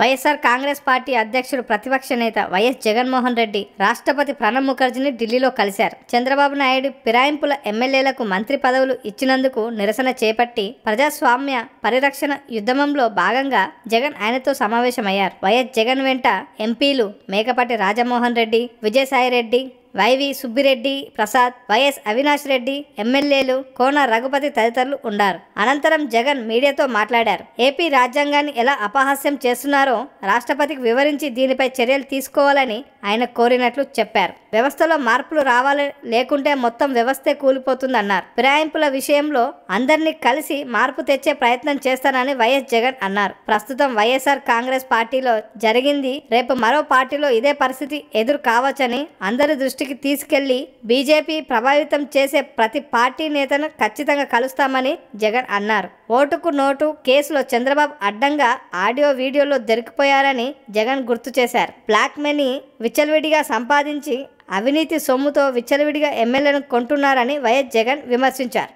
YSR Congress party అధ్యక్షుడు ప్రతిపక్ష నేత వైఎస్ జగన్మోహన్ రెడ్డి రాష్ట్రపతి ప్రణబ్ ముఖర్జీని ఢిల్లీలో కలిశారు. చంద్రబాబు నాయుడు ఫిరాయింపుల ఎమ్మెల్యేలకు మంత్రి పదవులు ఇచ్చినందుకు నిరసన చేపట్టి ప్రజాస్వామ్య పరిరక్షణ ఉద్యమంలో భాగంగా జగన్ ఆయనతో సమావేశమయ్యారు. వైఎస్ జగన్ వెంట ఎంపీలు మేకపాటి రాజమోహన్ రెడ్డి విజయసాయిరెడ్డి వైవి సుబ్బిరెడ్డి ప్రసాద్ వైఎస్ అవినాష్ రెడ్డి ఎమ్మెల్యేలు కోన రఘుపతి తదితరులు ఉన్నారు అనంతరం జగన్ మీడియాతో మాట్లాడారు. ఏపీ రాజ్యాంగాన్ని ఎలా అపహాస్యం చేస్తున్నారో రాష్ట్రపతికి వివరించి దీనిపై చర్యలు తీసుకోవాలని ఆయన కోరినట్లు చెప్పారు. వ్యవస్థలో మార్పులు రావాలి లేకుంటే మొత్తం వ్యవస్థే కూలిపోతుందన్నారు. ఫిరాయింపుల విషయంలో అందరినీ కలిసి మార్పు తెచ్చే ప్రయత్నం చేస్తానని వైఎస్ జగన్ అన్నారు. ప్రస్తుతం వైఎస్ఆర్ కాంగ్రెస్ పార్టీలో జరిగింది. రేపు మరో పార్టీలో ఇదే పరిస్థితి ఎదురు కావచ్చని అందరి దృష్టికి తీసుకెళ్ళి బీజేపీ ప్రభావితం చేసే ప్రతి పార్టీ నేతను ఖచ్చితంగా కలుస్తామని జగన్ అన్నారు. ఓటుకు నోటు కేసులో చంద్రబాబు అడ్డంగా ఆడియో వీడియోలో దొరికిపోయారని జగన్ గుర్తు చేశారు. బ్లాక్ మనీ విచ్చలవిడిగా సంపాదించి అవినీతి సొమ్ముతో విచ్చలవిడిగా ఎమ్మెల్యేను కొంటున్నారని వైఎస్ జగన్ విమర్శించారు.